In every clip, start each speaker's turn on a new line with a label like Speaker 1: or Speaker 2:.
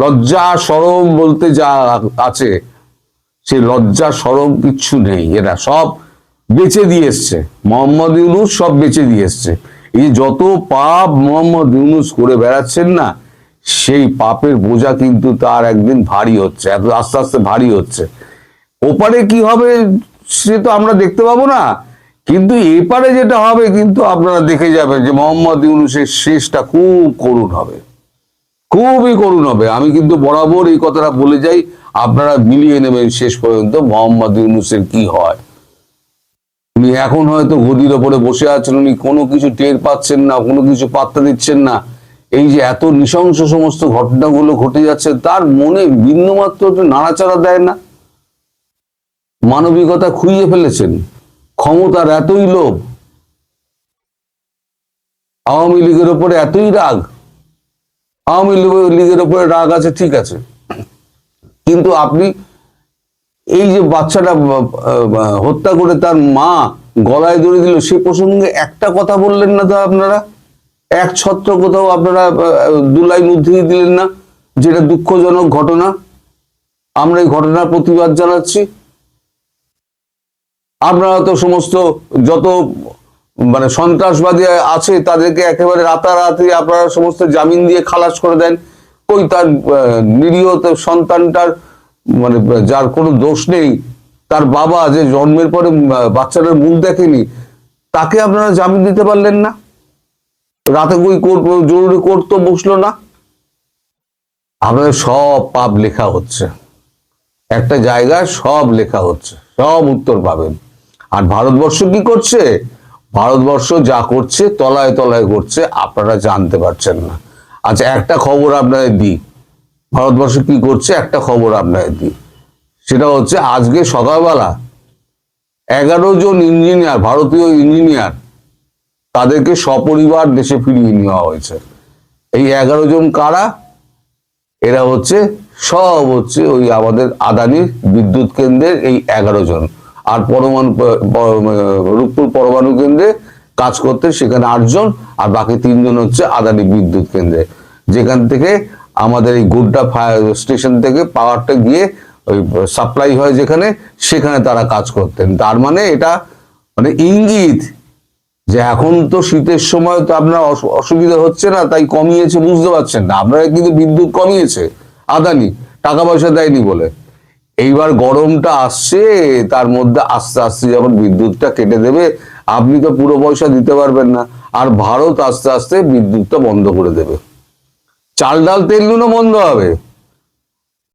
Speaker 1: লজ্জা সরম বলতে যা আছে, সেই লজ্জা সরম কিচ্ছু নেই। এরা সব বেচে দিয়ে এসছে। মোহাম্মদ ইউনুস সব বেচে দিয়ে এসছে। এই যত পাপ মোহাম্মদ ইউনুস করে বেড়াচ্ছেন না, সেই পাপের বোঝা কিন্তু তার একদিন ভারী হচ্ছে, এত আস্তে আস্তে ভারী হচ্ছে। ওপারে কি হবে সে তো আমরা দেখতে পাবো না, কিন্তু এপারে যেটা হবে কিন্তু আপনারা দেখে যাবেন যে মোহাম্মদ ইউনুসের শেষটা খুব করুণ হবে। খুবই করুণ হবে। আমি কিন্তু বরাবর এই কথাটা বলে যাই, আপনারা মিলিয়ে নেবেন শেষ পর্যন্ত মোহাম্মদ ইউনুসের কি হয়। উনি এখন হয়তো গদির ওপরে বসে আছেন, উনি কোনো কিছু টের পাচ্ছেন না, কোনো কিছু পাত্তা দিচ্ছেন না। এই যে এত নৃশংস সমস্ত ঘটনাগুলো ঘটে যাচ্ছে, তার মনে বিন্দুমাত্র নাড়াচাড়া দেয় না। মানবিকতা খুইয়ে ফেলেছেন। ক্ষমতার এতই লোভ, আওয়ামী লীগের ওপরে এতই রাগ আওয়ামী লীগ- লীগের ওপরে রাগ আছে ঠিক আছে। কিন্তু আপনি এই যে বাচ্চাটা হত্যা করে তার মা গলায় দড়ি দিল সে প্রসঙ্গে একটা কথা বললেন না তো আপনারা? এক ছত্র কোথাও আপনারা আহ, দু লাইন উদ্ধৃতি দিলেন না যেটা দুঃখজনক ঘটনা? আমরা এই ঘটনার প্রতিবাদ জানাচ্ছি। আপনারা তো সমস্ত যত মানে সন্ত্রাসবাদী আছে, তাদেরকে একেবারে রাতারাতি আপনারা সমস্ত জামিন দিয়ে খালাস করে দেন। কই তার নিরীহ সন্তানটার মানে যার কোনো দোষ নেই, তার বাবা যে জন্মের পরে বাচ্চাটার মুখ দেখেনি, তাকে আপনারা জামিন দিতে পারলেন না? রাতে কই জরুরি কোর্ট তো বসল না? আপনাদের সব পাপ লেখা হচ্ছে। একটা জায়গায় সব লেখা হচ্ছে, সব উত্তর পাবেন। আর ভারতবর্ষ কি করছে? ভারতবর্ষ যা করছে, তলায় তলায় করছে আপনারা জানতে পারছেন না। আচ্ছা একটা খবর আপনাদের দিই। ভারতবর্ষ কি করছে, একটা খবর আপনাদের দিই। সেটা হচ্ছে, আজকে সকালবেলা এগারো জন ইঞ্জিনিয়ার, ভারতীয় ইঞ্জিনিয়ার, তাদেরকে সপরিবার দেশে ফিরিয়ে নেওয়া হয়েছে। এই এগারো জন কারা? এরা হচ্ছে, সব হচ্ছে ওই আমাদের আদানির বিদ্যুৎ কেন্দ্রের এই এগারো জন। আর পরমাণু রূপপুর পরমাণু কেন্দ্রে কাজ করতে সেখানে আটজন, আর বাকি তিনজন হচ্ছে আদানি বিদ্যুৎ কেন্দ্রে। যেখান থেকে আমাদের এই গুড্ডা ফায়ার স্টেশন থেকে পাওয়ারটা গিয়ে ওই সাপ্লাই হয় যেখানে, সেখানে তারা কাজ করতেন। তার মানে এটা মানে ইঙ্গিত যে এখন তো শীতের সময় তো আপনার অসুবিধা হচ্ছে না, তাই কমিয়েছে, বুঝতে পারছেন না। আপনারা কিন্তু বিদ্যুৎ কমিয়েছে, আদানি, টাকা পয়সা দেয়নি বলে। এইবার গরমটা আসছে, তার মধ্যে আস্তে আস্তে যখন বিদ্যুৎটা কেটে দেবে, আপনি তো পুরো পয়সা দিতে পারবেন না, আর ভারত আস্তে আস্তে বিদ্যুৎটা বন্ধ করে দেবে। চাল ডাল তেল নুনও বন্ধ হবে।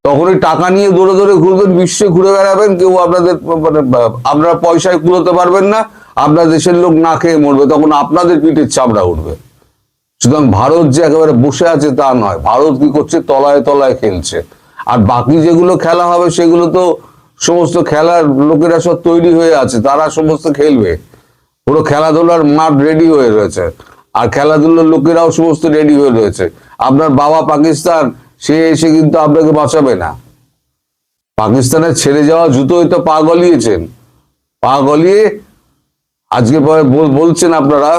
Speaker 1: তখন ওই টাকা নিয়ে দৌড়ে দৌড়ে ঘুরবেন, বিশ্বে ঘুরে বেড়াবেন, কেউ আপনাদের মানে আপনারা পয়সায় কুলোতে পারবেন না, আপনার দেশের লোক না খেয়ে মরবে, তখন আপনাদের পিঠের চামড়া উঠবে। সুতরাং ভারত যে একেবারে বসে আছে তা নয়, ভারত কি করছে, তলায় তলায় খেলছে। আর বাকি যেগুলো খেলা হবে সেগুলো তো সমস্ত খেলার লোকেরা সব তৈরি হয়ে আছে, তারা সমস্ত খেলবে। পুরো খেলাধুলার মাঠ রেডি হয়ে রয়েছে, আর খেলাধুলার লোকেরাও সমস্ত রেডি হয়ে রয়েছে। আপনার বাবা পাকিস্তান, সে এসে কিন্তু আপনাকে বাঁচাবে না। পাকিস্তানের ছেড়ে যাওয়া জুতোই তো পা গলিয়েছেন। পা গলিয়ে আজকে পরে বলছেন আপনারা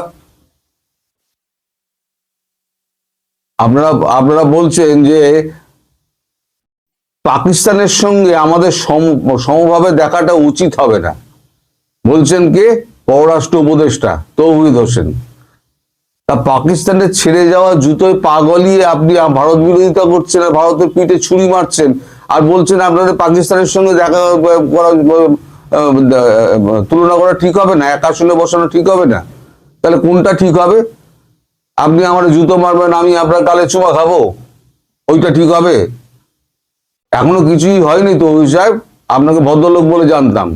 Speaker 1: আপনারা আপনারা বলছেন যে পাকিস্তানের সঙ্গে আমাদের সম- সমভাবে দেখাটা উচিত হবে না। বলছেন কে? পররাষ্ট্র উপদেষ্টা, তৌহিদ হোসেন। তা পাকিস্তানের ছেড়ে যাওয়া জুতোয় পা গলিয়ে আপনি ভারত বিরোধিতা করছেন আর ভারতের পিঠে ছুরি মারছেন আর বলছেন আপনাদের পাকিস্তানের সঙ্গে দেখা করা তুলনা করা ঠিক হবে না, এক আসনে বসানো ঠিক হবে না। তাহলে কোনটা ঠিক হবে? আপনি আমার জুতো মারবেন, আমি আপনার গালে চুমা খাব, ওইটা ঠিক হবে? এখনও কিছুই হয়নি তো ওই সাহেব, আপনাকে ভদ্রলোক বলে জানতাম।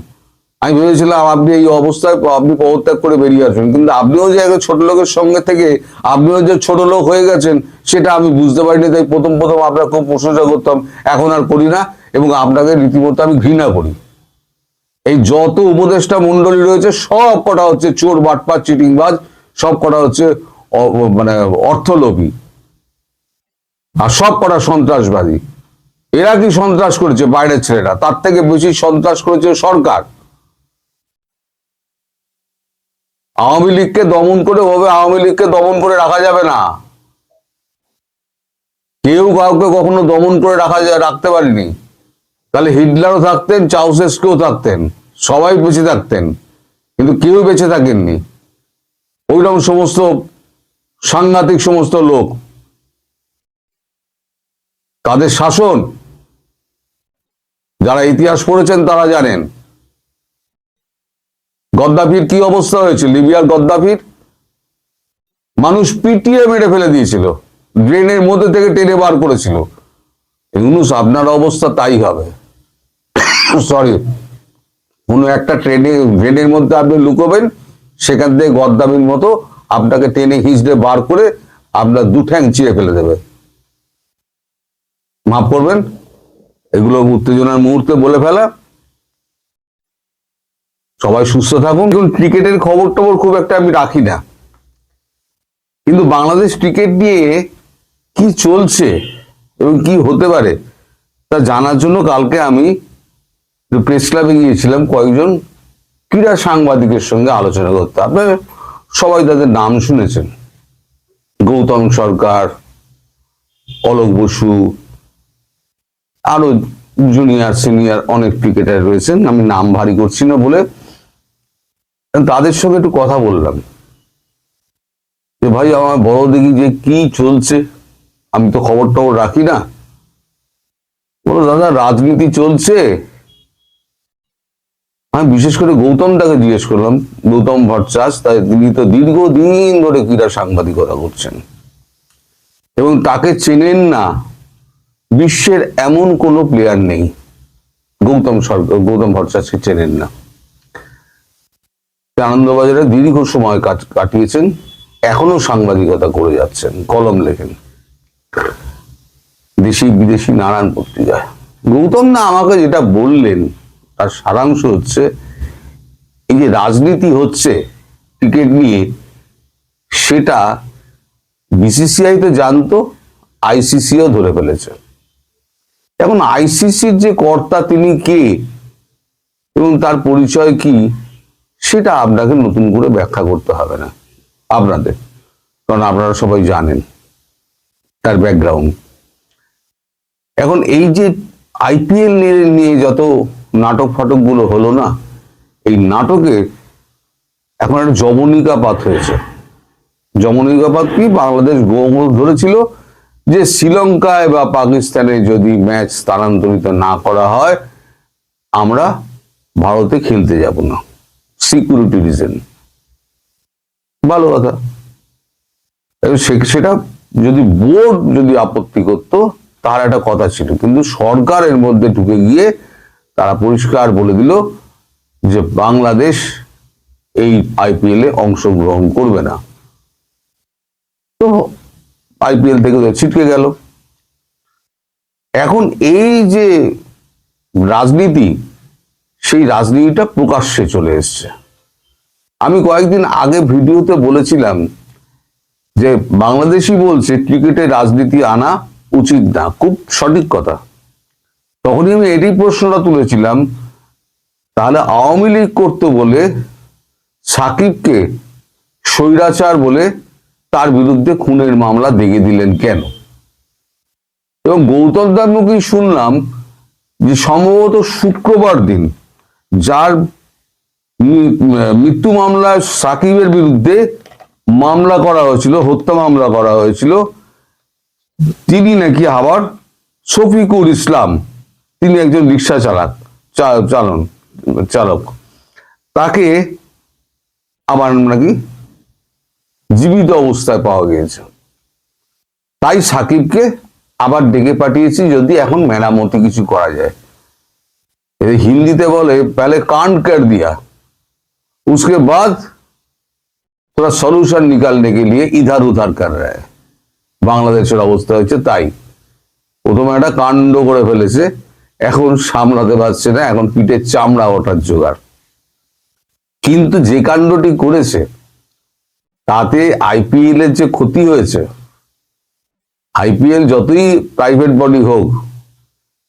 Speaker 1: আমি ভেবেছিলাম আপনি এই অবস্থায় আপনি পদত্যাগ করে বেরিয়ে আসবেন, কিন্তু আপনিও যে একটা ছোট লোকের সঙ্গে থেকে আপনিও যে ছোট লোক হয়ে গেছেন, সেটা আমি বুঝতে পারিনি, তাই প্রথম প্রথম আপনার খুব প্রশংসা করতাম, এখন আর করি না, এবং আপনাকে রীতিমতো আমি ঘৃণা করি। এই যত উপদেষ্টা মন্ডলী রয়েছে, সব কটা হচ্ছে চোর বাটপার চিটিংবাজ, সব কটা হচ্ছে মানে অর্থলোভী, আর সব কটা সন্ত্রাসবাদী। এরা কি সন্ত্রাস করেছে বাইরের ছেলেরা? তার থেকে বেশি সন্ত্রাস করেছে সরকার। আওয়ামী লীগকে দমন করে ওভাবে আওয়ামী লীগকে দমন করে রাখা যাবে না। কেউ কাউকে কখনো দমন করে রাখা রাখতে পারেনি। তাহলে হিটলারও থাকতেন, চাউসেসকেও থাকতেন, সবাই বেঁচে থাকতেন, কিন্তু কেউ বেঁচে থাকেননি। ওইরকম সমস্ত সাংঘাতিক সমস্ত লোক। তাদের শাসন? যারা ইতিহাস পড়েছেন তারা জানেন। গদ্দাফির কি অবস্থা হয়েছিল? লিবিয়ার গদ্দাফির? মানুষ পিটিয়ে মেরে ফেলে দিয়েছিল। ড্রেনের মধ্যে থেকে টেনে বার করেছিল। ইউনুস, আপনার অবস্থা তাই হবে। সরি, কোনো একটা ট্রেনে ড্রেনের মধ্যে আপনি লুকোবেন, সেখান থেকে গদ্দামির মতো আপনাকে টেনে হিঁচড়ে বার করে আপনার দু ঠ্যাং চিড়ে ফেলে দেবে। মাফ করবেন। এগুলো উত্তেজনার মুহূর্তে বলে ফেলা। সবাই সুস্থ থাকুন। এখন ক্রিকেটের খবর টবর খুব একটা আমি রাখি না। কিন্তু বাংলাদেশ ক্রিকেট নিয়ে কি চলছে এবং কি হতে পারে, তা জানার জন্য কালকে আমি প্রেস ক্লাবে গিয়েছিলাম, কয়েকজন ক্রীড়া সাংবাদিকের সঙ্গে আলোচনা করতে। আপনার সবাই তাদের নাম শুনেছেন। গৌতম সরকার, অলোক বসু আরও জুনিয়র সিনিয়র অনেক ক্রিকেটার রয়েছেন, আমি নাম ভারী করছি না বলে। তাদের সঙ্গে একটু কথা বললাম। যে ভাই, আমার বড় দেখি যে কি চলছে, আমি তো খবর টবর রাখি না। বলো, দাদা, রাজনীতি চলছে? আমি বিশেষ করে গৌতমটাকে জিজ্ঞেস করলাম, গৌতম ভট্টাচার্য, তাই তিনি তো দীর্ঘদিন ধরে ক্রীড়া সাংবাদিকতা করছেন। এবং তাকে চেনেন না। বিশ্বের এমন কোনো প্লেয়ার নেই। গৌতম সরকার গৌতম ভট্টাচার্যকে চেনেন না। আনন্দবাজারে দীর্ঘ সময় কাটিয়েছেন, এখনও সাংবাদিকতা করে যাচ্ছেন, কলম লেখেন। দেশি বিদেশি নানান পত্রিকায়। গৌতম না আমাকে যেটা বললেন, তার সারাংশ হচ্ছে, এই যে রাজনীতি হচ্ছে ক্রিকেট নিয়ে, সেটা বিসিসিআই তো জানতো আইসিসিও ধরে ফেলেছে। এখন আইসিসির যে কর্তা তিনি কে? এবং তার পরিচয় কি? সেটা আপনাকে নতুন করে ব্যাখ্যা করতে হবে না। আপনাদের। কারণ আপনারা সবাই জানেন তার ব্যাকগ্রাউন্ড এখন এই যে আইপিএল নিয়ে যত নাটক ফাটকগুলো হলো না, এই নাটকে এখন একটা জবনিকাপাত হয়েছে। জমনিকাপাত কি? বাংলাদেশ গোমর ধরেছিল যে শ্রীলঙ্কায় বা পাকিস্তানে যদি ম্যাচ স্থানান্তরিত না করা হয়, আমরা ভারতে খেলতে যাব না। সিকিউরিটি রিজন ভালো কথা। সেটা যদি বোর্ড যদি আপত্তি করত, তার একটা কথা ছিল। কিন্তু সরকারের মধ্যে ঢুকে গিয়ে তারা পরিষ্কার বলে দিল যে বাংলাদেশ এই আইপিএল অংশগ্রহণ করবে না। তো আইপিএল থেকে ছিটকে গেল। এখন এই যে রাজনীতি, সেই রাজনীতিটা প্রকাশ্যে চলে এসছে। আমি কয়েকদিন আগে ভিডিওতে বলেছিলাম যে বাংলাদেশি বলছে ক্রিকেটে রাজনীতি আনা উচিত না। খুব সঠিক কথা। তখনই আমি এটাই প্রশ্নটা তুলেছিলাম, তাহলে আওয়ামী লীগ করতে বলে, সাকিবকে স্বৈরাচার বলে বিরুদ্ধে খুনের মামলা দেগে দিলেন কেন? এবং গৌতম দার মুখেই শুনলাম যে সম্ভবত শুক্রবার দিন যার মৃত্যু মামলায় সাকিবের বিরুদ্ধে মামলা করা হয়েছিল, হত্যা মামলা করা হয়েছিল, তিনি নাকি আবার শফিকুর ইসলাম, তিনি একজন রিক্সা চালক চালন, চালক, তাকে আবার নাকি জীবিত অবস্থায় পাওয়া গিয়েছে। তাই সাকিবকে আবার ডেকে পাঠিয়েছি যদি এখন মেরামতি কিছু করা যায়। হিন্দিতে বলে পেলে কান কের দিয়া। উসকে বাদ তোরা সলিউশন নিকালনে কে লিয়ে ইধার উধার কর रहे বাংলাদেশের অবস্থা হচ্ছে তাই। প্রথমে একটা কাণ্ড করে ফেলেছে, এখন সামলাতে পারছে না, এখন পিঠের চামড়া ওঠার জোগাড়। কিন্তু যে কাণ্ডটি করেছে তাতে আইপিএল এর যে ক্ষতি হয়েছে আইপিএল যতই প্রাইভেট বডি হোক,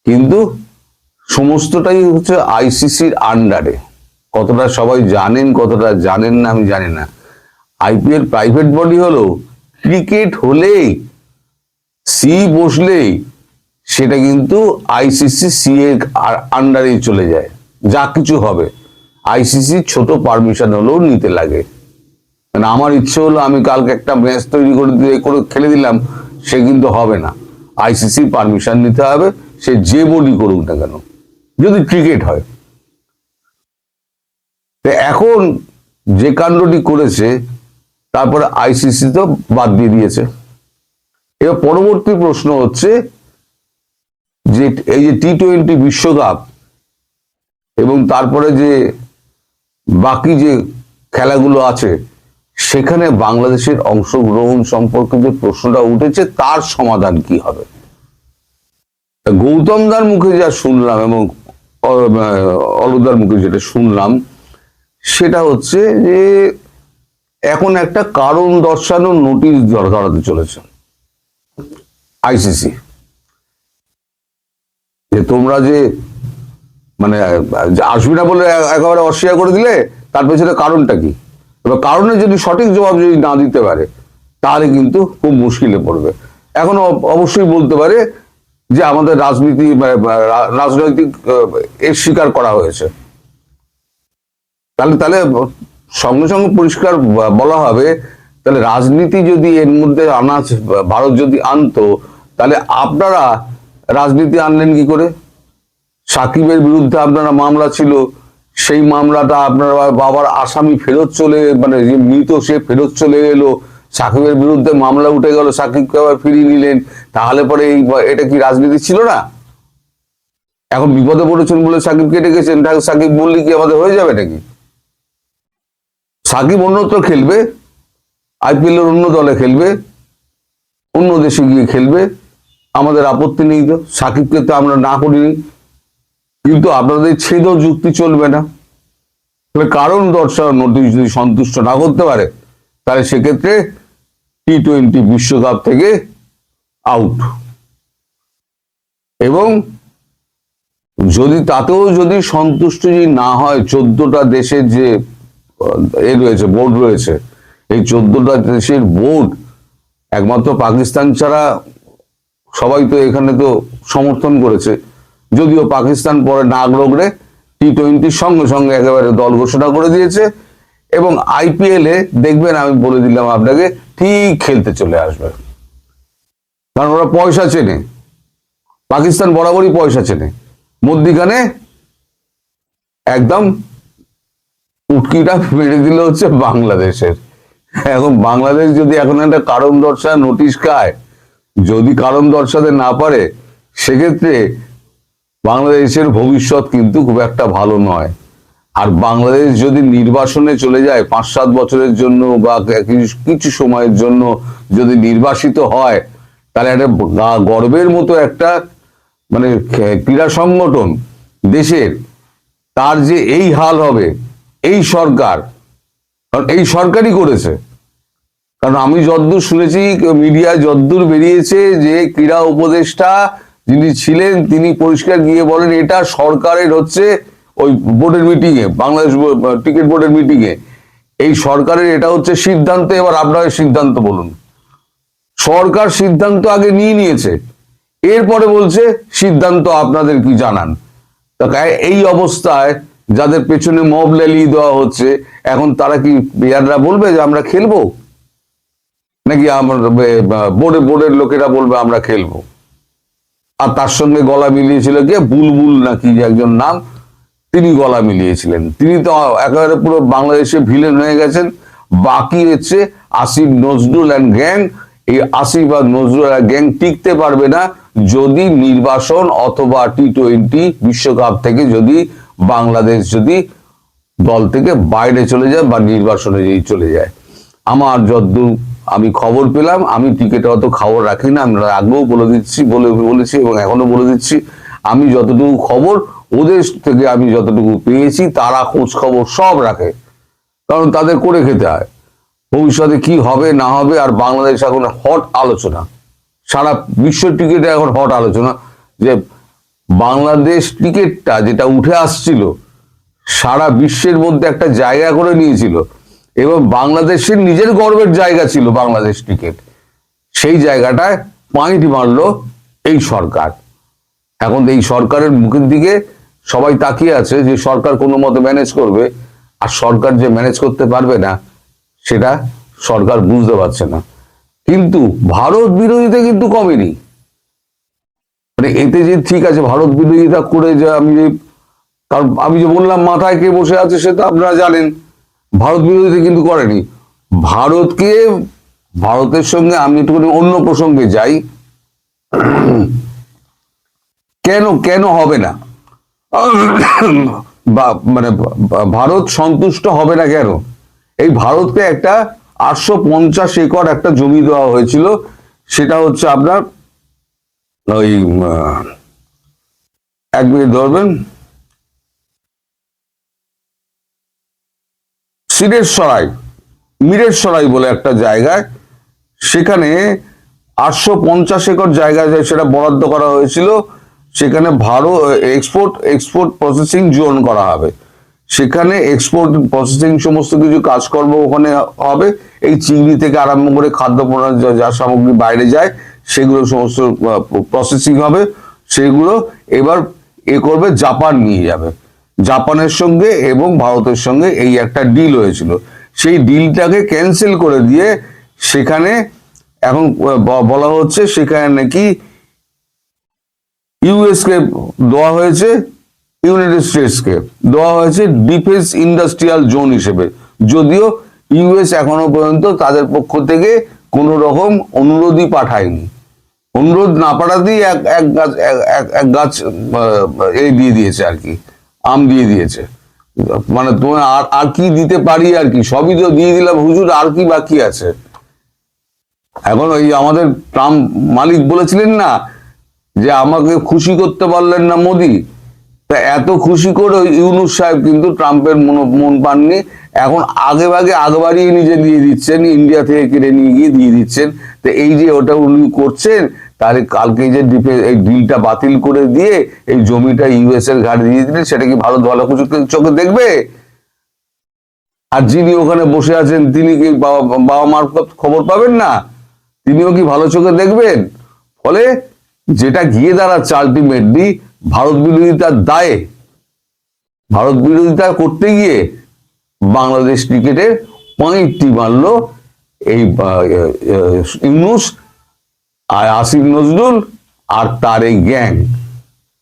Speaker 1: কিন্তু সমস্তটাই হচ্ছে আইসিসির আন্ডারে কতটা সবাই জানেন, কতটা জানেন না, আমি জানি না। আইপিএল প্রাইভেট বডি হলো ক্রিকেট হলেই সি বসলেই, সেটা কিন্তু আইসিসি সি এর আন্ডারেই চলে যায়। যা কিছু হবে আইসিসি ছোট পারমিশন হলেও নিতে লাগে। মানে আমার ইচ্ছে হলো আমি কালকে একটা ম্যাচ তৈরি করে দিয়ে করে খেলে দিলাম, সে কিন্তু হবে না। আইসিসি পারমিশন নিতে হবে, সে যে বডি করুক না কেন, যদি ক্রিকেট হয়। এখন যে কাণ্ডটি করেছে, তারপরে আইসিসি তো বাদ দিয়ে দিয়েছে। এবার পরবর্তী প্রশ্ন হচ্ছে যে, এই যে টি টোয়েন্টি বিশ্বকাপ এবং তারপরে যে বাকি যে খেলাগুলো আছে সেখানে বাংলাদেশের অংশগ্রহণ সম্পর্কে যে প্রশ্নটা উঠেছে, তার সমাধান কি হবে? গৌতম দার মুখে যা শুনলাম এবং অলুদার মুখে যেটা শুনলাম, সেটা হচ্ছে যে এখন একটা কারণ দর্শানোর নোটিশ দরকার হতে চলেছে আইসিসি। যে তোমরা যে মানে আসবে না বলে একেবারে অস্বীকার করে দিলে, তার পেছনে কারণটা কি? এবার কারণে যদি সঠিক জবাব যদি না দিতে পারে, তাহলে কিন্তু খুব মুশকিলে পড়বে। এখন অবশ্যই বলতে পারে যে আমাদের রাজনীতি রাজনৈতিক এর স্বীকার করা হয়েছে। তাহলে তাহলে সঙ্গে সঙ্গে পরিষ্কার বলা হবে, তাহলে রাজনীতি যদি এর মধ্যে আনা ভারত যদি আনতো, তাহলে আপনারা রাজনীতি আনলেন কি করে? সাকিবের বিরুদ্ধে আপনারা মামলা ছিল সেই মামলাটা আপনার বাবার আসামি ফেরত চলে মানে যে মৃত সে ফেরত চলে এলো। সাকিবের বিরুদ্ধে মামলা উঠে গেল, সাকিবকে আবার ফিরিয়ে নিলেন। তাহলে পরে এই এটা কি রাজনীতি ছিল না? এখন বিপদে পড়েছেন বলে সাকিব কেটে গেছেন সাকিব বললে কি আমাদের হয়ে যাবে নাকি? সাকিব অন্যত্র খেলবে আইপিএল এর অন্য দলে খেলবে, অন্য দেশে গিয়ে খেলবে। আমাদের আপত্তি নেই তো। সাকিবকে তো আমরা না করিনি। কিন্তু আপনাদের ছেদ যুক্তি চলবে না। কারণ দর্শানোর নোটিশ যদি সন্তুষ্ট না করতে পারে, তাহলে সেক্ষেত্রে টি টোয়েন্টি বিশ্বকাপ থেকে আউট এবং যদি তাতেও যদি সন্তুষ্ট যদি না হয়, চোদ্দটা দেশের যে, এ রয়েছে বোর্ড রয়েছে, এই চোদ্দটা দেশের বোর্ড একমাত্র পাকিস্তান ছাড়া সবাই তো এখানে তো সমর্থন করেছে। যদিও পাকিস্তান পরে নাগ রোগড়ে টি টোয়েন্টির সঙ্গে সঙ্গে একেবারে দল ঘোষণা করে দিয়েছে। এবং আইপিএল দেখবেন আমি বলে দিলাম আপনাকে, ঠিক খেলতে চলে আসবে। কারণ ওরা পয়সা চেনে। পাকিস্তান বরাবরই পয়সা চেনে। মধ্যিখানে একদম উটকিটা মেরে দিল হচ্ছে বাংলাদেশের। এখন বাংলাদেশ যদি এখন একটা কারণ দর্শা নোটিশ খায়, যদি কারণ দর্শাতে না পারে, সেক্ষেত্রে বাংলাদেশের ভবিষ্যৎ কিন্তু খুব একটা ভালো নয়। আর বাংলাদেশ যদি নির্বাসনে চলে যায় পাঁচ সাত বছরের জন্য বা কিছু- সময়ের জন্য যদি নির্বাসিত হয়, তাহলে একটা গর্বের মতো একটা মানে ক্রীড়া সংগঠন দেশের, তার যে এই হাল হবে, এই সরকার, কারণ এই সরকারই করেছে। কারণ আমি যদ্দূর শুনেছি মিডিয়ায় যদ্দূর বেরিয়েছে যে ক্রীড়া উপদেষ্টা যিনি ছিলেন, তিনি পরিষ্কার গিয়ে বলেন, এটা সরকারের হচ্ছে ওই বোর্ডের মিটিং এ বাংলাদেশ টিকিট বোর্ডের মিটিং এ এই সরকারের এটা হচ্ছে সিদ্ধান্ত, এবার আপনারা সিদ্ধান্ত বলুন। সরকার সিদ্ধান্ত আগে নিয়ে নিয়েছে, এরপরে বলছে সিদ্ধান্ত আপনাদের কি জানান? এই অবস্থায় যাদের পেছনে মব ল্যালি দেওয়া হচ্ছে, এখন তারা কি প্লেয়াররা বলবে যে আমরা খেলব? নাকি আমরা বোর্ডে, বোর্ডের লোকেরা বলবে আমরা খেলব? আর তার সঙ্গে গলা মিলিয়েছিল কে? বুলবুল নাকি একজন নাম, তিনি গলা মিলিয়েছিলেন। তিনি তো একেবারে পুরো বাংলাদেশে ভিলেন হয়ে গেছেন। বাকি হচ্ছে আসিফ নজরুল অ্যান্ড গ্যাং এই আসিফ আর নজরুল আর গ্যাং টিকতে পারবে না যদি নির্বাসন অথবা টি টোয়েন্টি বিশ্বকাপ থেকে যদি বাংলাদেশ যদি দল থেকে বাইরে চলে যায় বা নির্বাসনে যেই চলে যায়। আমার যদ্দূর আমি খবর পেলাম, আমি টিকিটে অত খবর রাখি না আমরা আগেও বলে দিচ্ছি, বলে বলেছি এবং এখনও বলে দিচ্ছি, আমি যতটুকু খবর ওদের থেকে আমি যতটুকু পেয়েছি, তারা খোঁজ খবর সব রাখে, কারণ তাদের করে খেতে হয়। ভবিষ্যতে কি হবে, না হবে, আর বাংলাদেশ এখন হট আলোচনা। সারা বিশ্ব টিকিটে এখন হট আলোচনা, যে বাংলাদেশ টিকিটটা যেটা উঠে আসছিল, সারা বিশ্বের মধ্যে একটা জায়গা করে নিয়েছিল এবং বাংলাদেশের নিজের গর্বের জায়গা ছিল বাংলাদেশ ক্রিকেট সেই জায়গাটায় পয়েন্ট মারলো এই সরকার। এখন এই সরকারের মুখের দিকে সবাই তাকিয়ে আছে যে সরকার কোনো মতে ম্যানেজ করবে, আর সরকার যে ম্যানেজ করতে পারবে না, সেটা সরকার বুঝতে পারছে না। কিন্তু ভারত বিরোধিতা কিন্তু কমেনি। মানে এতে যে ঠিক আছে, ভারত বিরোধিতা করে যে আমি যে কারণ আমি যে বললাম, মাথায় কে বসে আছে সেটা আপনারা জানেন। ভারত বিরোধিতা কিন্তু করেনি। ভারতকে, ভারতের সঙ্গে আমি একটুখানি অন্য প্রসঙ্গে যাই। কেন কেন হবে না? মানে ভারত সন্তুষ্ট হবে না কেন? এই ভারতকে একটা আটশো পঞ্চাশ একর একটা জমি দেওয়া হয়েছিল। সেটা হচ্ছে আপনার ওই এক মিনিট ধরবেন। সিরের সরাই, মিরের সরাই বলে একটা জায়গায়। সেখানে আটশো পঞ্চাশ একর জায়গায় সেটা বরাদ্দ করা হয়েছিল, সেখানে Bharat export export processing zone করা হবে। সেখানে এক্সপোর্ট প্রসেসিং সমস্ত কিছু কাজকর্ম ওখানে হবে। এই চিংড়ি থেকে আরম্ভ করে খাদ্য যা সামগ্রী বাইরে যায়, সেগুলো সমস্ত প্রসেসিং হবে, সেগুলো এবার এ করবে, জাপান নিয়ে যাবে। জাপানের সঙ্গে এবং ভারতের সঙ্গে এই একটা ডিল হয়েছিল। সেই ডিলটাকে ক্যান্সেল করে দিয়ে সেখানে এখন বলা হচ্ছে সেখানে নাকি ইউএস কে দেওয়া হয়েছে ইউনাইটেড স্টেটস কে দেওয়া হয়েছে ডিফেন্স ইন্ডাস্ট্রিয়াল জোন হিসেবে। যদিও ইউএস এখনও পর্যন্ত তাদের পক্ষ থেকে কোনো রকম অনুরোধই পাঠায়নি। অনুরোধ না পাঠাতেই এক এক গাছ, এক- গাছ এই দিয়ে দিয়েছে আর কি। আম দিয়ে দিয়েছে। মানে তোমার আর আর কি দিতে পারি আর কি? সবই তো দিয়ে দিলাম। হুজুর, আর কি বাকি আছে? এখন ওই আমাদের ট্রাম্প মালিক বলেছিলেন না যে, আমাকে খুশি করতে পারলেন না মোদি। তা এত খুশি করে ইউনুস সাহেব কিন্তু ট্রাম্পের মন মন পাননি। এখন আগে ভাগে আগে বাড়িয়ে নিজে দিয়ে দিচ্ছেন, ইন্ডিয়া থেকে কিনে নিয়ে গিয়ে দিয়ে দিচ্ছেন। তো এই যে ওটা উনি করছেন তাহলে কালকে যে ডিফে- এই ডিলটা বাতিল করে দিয়ে এই জমিটা ইউএস এর ঘাট দিয়ে দিলে সেটা কি ভারত ভালো কিছু চোখে দেখবে? আর যিনি ওখানে বসে আছেন, তিনি কি বাবা মার খবর পাবেন না? তিনিও কি ভালো চোখে দেখবেন? ফলে যেটা গিয়ে দাঁড়াচ্ছে আলটিমেটলি ভারত বিরোধিতার দায়ে। ভারত বিরোধিতা করতে গিয়ে বাংলাদেশ ক্রিকেটের পয়েন্টটি মারল এই ইউনুস আর আসিফ নজরুল আর তার এই গ্যাং।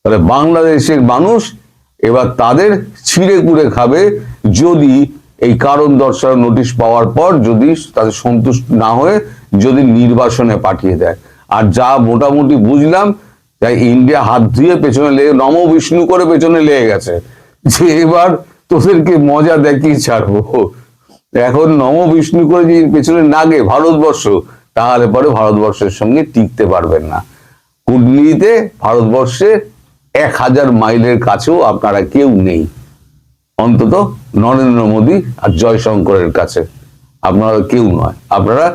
Speaker 1: তাহলে বাংলাদেশের মানুষ এবার তাদের ছিঁড়ে কুড়ে খাবে যদি এই কারণ দর্শানোর নোটিশ পাওয়ার পর যদি তাদের সন্তুষ্ট না হয়ে যদি নির্বাসনে পাঠিয়ে দেয়। আর যা মোটামুটি বুঝলাম, তাই ইন্ডিয়া হাত ধুয়ে পেছনে লেগে, নম বিষ্ণু করে পেছনে লেগে গেছে। যে এবার তোদেরকে মজা দেখিয়ে ছাড়বো। এখন নম বিষ্ণু করে যে পেছনে নাগে ভারতবর্ষ তাহলে পরে ভারতবর্ষের সঙ্গে টিকতে পারবেন না। কুটনীতিতে ভারতবর্ষে এক হাজার মাইলের কাছেও আপনারা কেউ নেই। অন্তত নরেন্দ্র মোদী আর জয়শঙ্করের কাছে। আপনারা কেউ নয়। আপনারা